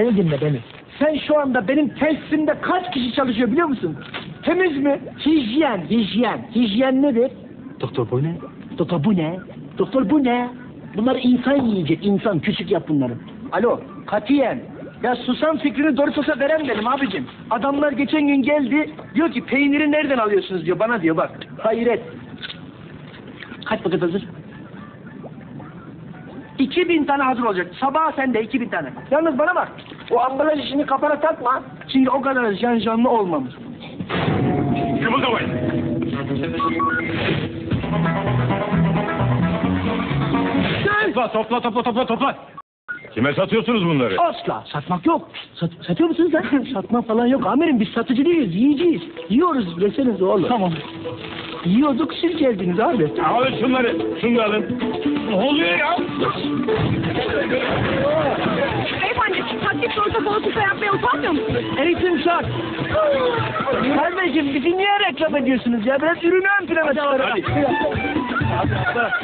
Beni dinle beni. Sen şu anda benim tesisimde kaç kişi çalışıyor biliyor musun? Temiz mi? Hijyen, hijyen. Hijyen nedir? Doktor bu ne? Doktor bu ne? Doktor bu ne? Bunları insan yiyecek, insan. Küçük yap bunları. Alo, katiyen. Ya susam fikrini Doritos'a veren benim abicim. Adamlar geçen gün geldi, diyor ki peyniri nereden alıyorsunuz diyor, bana diyor bak. Hayret. Kaç paket hazır? 2000 tane hazır olacak. Sabah sende 2000 tane. Yalnız bana bak. O ambalaj işini kafana takma. Çünkü o kadar janjanlı olmamış. Kımıldamayın. Topla topla topla topla topla. Kime satıyorsunuz bunları? Asla. Satmak yok. Sat, satıyor musunuz lan? Satmak falan yok. Amirim biz satıcı değiliz. Yiyeceğiz. Yiyoruz. Yeseniz oğlum. Tamam. Yiyorduk siz geldiniz abi. Alın şunları. Şunu da alın. Ne oluyor ya? Beyefendi taklit sorsa politika yapmaya utanmıyor musunuz? Eğitim şart. Kardeşim bizi niye reklam ediyorsunuz ya? Biraz ürünü ön plana çıkarın. hadi.